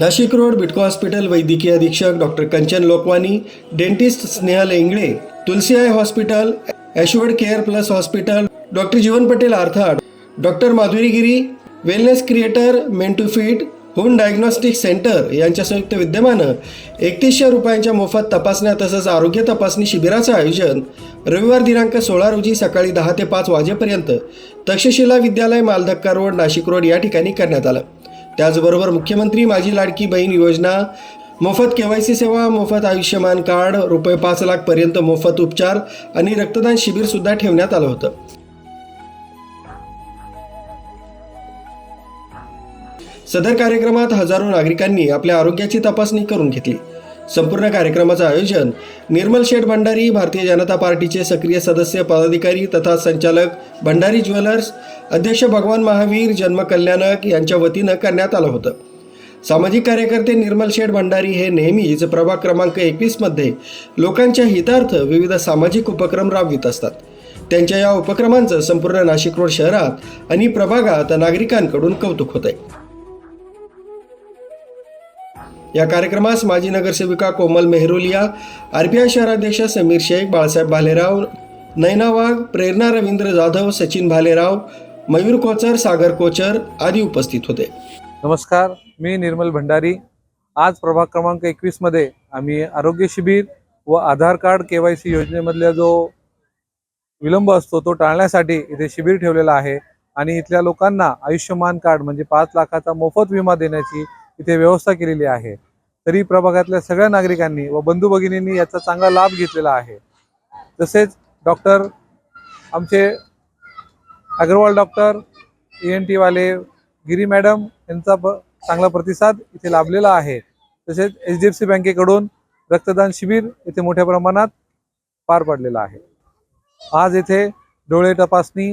Nashik road Bytco hospital वैद्यकीय अधीक्षक doctor Kanchan Lokwani dentist Snehal Ingle Tulsi eye hospital Ashward care plus hospital doctor Jeevan Patel आर्थाड doctor Madhurigiri wellness creator मेंटू fit home diagnostic centre यांच्या संयुक्त विद्यमानं एकतीसशे रुपयांच्या मोफत तपासण्या तसंच आरोग्य तपासणी शिबिराचं आयोजन रविवार दिनांक सोळा रोजी सकाळी दहा ते पाच वाजेपर्यंत तक्षशिला विद्यालय मालधक्का रोड नाशिक रोड या ठिकाणी करण्यात आलं. त्याचबरोबर मुख्यमंत्री माझी लाडकी बहीण योजना मोफत केवायसी सेवा मोफत आयुष्यमान कार्ड रुपये पाच लाखपर्यंत मोफत उपचार आणि रक्तदान शिबिरसुद्धा ठेवण्यात आलं होतं. सदर कार्यक्रमात हजारो नागरिकांनी आपल्या आरोग्याची तपासणी करून घेतली. संपूर्ण कार्यक्रमाचं आयोजन निर्मल शेठ भंडारी भारतीय जनता पार्टीचे सक्रिय सदस्य पदाधिकारी तथा संचालक भंडारी ज्वेलर्स अध्यक्ष भगवान महावीर जन्मकल्याणक यांच्या वतीनं करण्यात आलं होतं. सामाजिक कार्यकर्ते निर्मल शेठ भंडारी हे नेहमीच प्रभाग क्रमांक एकवीसमध्ये लोकांच्या हितार्थ विविध सामाजिक उपक्रम राबवित असतात. त्यांच्या या उपक्रमांचं संपूर्ण नाशिक रोड शहरात आणि प्रभागात नागरिकांकडून कौतुक होत आहे या कार्यक्रमास माजी नगरसेविका कोमल मेहरोलिया आरपीआय शहराध्यक्ष समीर शेख बाळासाहेब भालेराव नैना वाघ प्रेरणा रवींद्र जाधव सचिन भालेराव मयूर कोचर सागर कोचर आदी उपस्थित होते. नमस्कार मी निर्मल भंडारी. आज प्रभाग क्रमांक एकवीसमध्ये आम्ही आरोग्य शिबिर व Aadhaar card K Y C योजनेमधला जो विलंब असतो तो टाळण्यासाठी इथे शिबिर ठेवलेला आहे. आणि इथल्या लोकांना आयुष्यमान कार्ड म्हणजे पाच लाखाचा मोफत विमा देण्याची इथे व्यवस्था केलेली आहे. तरी प्रभागातल्या सगळ्या नागरिकांनी व बंधू भगिनींनी याचा चांगला लाभ घेतलेला आहे. तसेच डॉक्टर आमचे अग्रवाल डॉक्टर ई एन टीवाले गिरी मॅडम यांचा प चांगला प्रतिसाद इथे लाभलेला आहे. तसेच एच डी एफ सी बँकेकडून रक्तदान शिबिर इथे मोठ्या प्रमाणात पार पडलेलं आहे. आज येथे डोळे तपासणी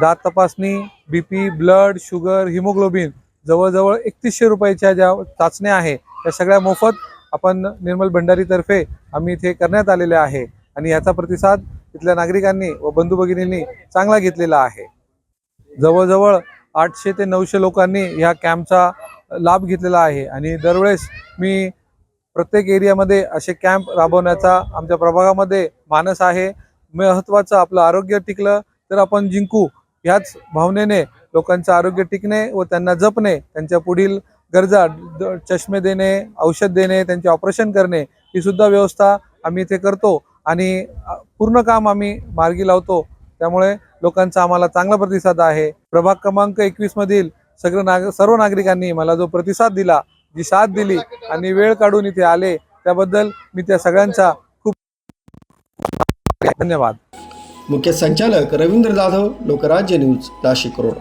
दात तपासणी B P blood sugar haemoglobin जवळजवळ एकतीसशे रुपयाच्या ज्या चाचण्या आहे त्या सगळ्या मोफत आपण निर्मल भंडारीतर्फे आम्ही इथे करण्यात आलेल्या आहे. आणि याचा प्रतिसाद इथल्या नागरिकांनी व बंधू भगिनींनी चांगला घेतलेला आहे. जवळजवळ आठशे ते नऊशे लोकांनी ह्या कॅम्पचा लाभ घेतलेला आहे. आणि दरवेळेस मी प्रत्येक एरियामध्ये असे कॅम्प राबवण्याचा आमच्या प्रभागामध्ये मानस आहे. महत्त्वाचं आपलं आरोग्य टिकलं तर आपण जिंकू ह्याच भावनेने लोकांचं आरोग्य टिकणे व त्यांना जपणे त्यांच्या पुढील गरजा चष्मे देणे औषध देणे त्यांचे ऑपरेशन करणे ही सुद्धा व्यवस्था आम्ही इथे करतो आणि पूर्ण काम आम्ही मार्गी लावतो. त्यामुळे लोकांचा आम्हाला चांगला प्रतिसाद आहे. प्रभाग क्रमांक एकवीस मधील सगळं नाग सर्व नागरिकांनी मला जो प्रतिसाद दिला जी साथ दिली आणि वेळ काढून इथे आले त्याबद्दल मी त्या सगळ्यांचा खूप धन्यवाद. मुख्य संचालक रवींद्र जाधव लोकराज्य न्यूज नाशिक रोड.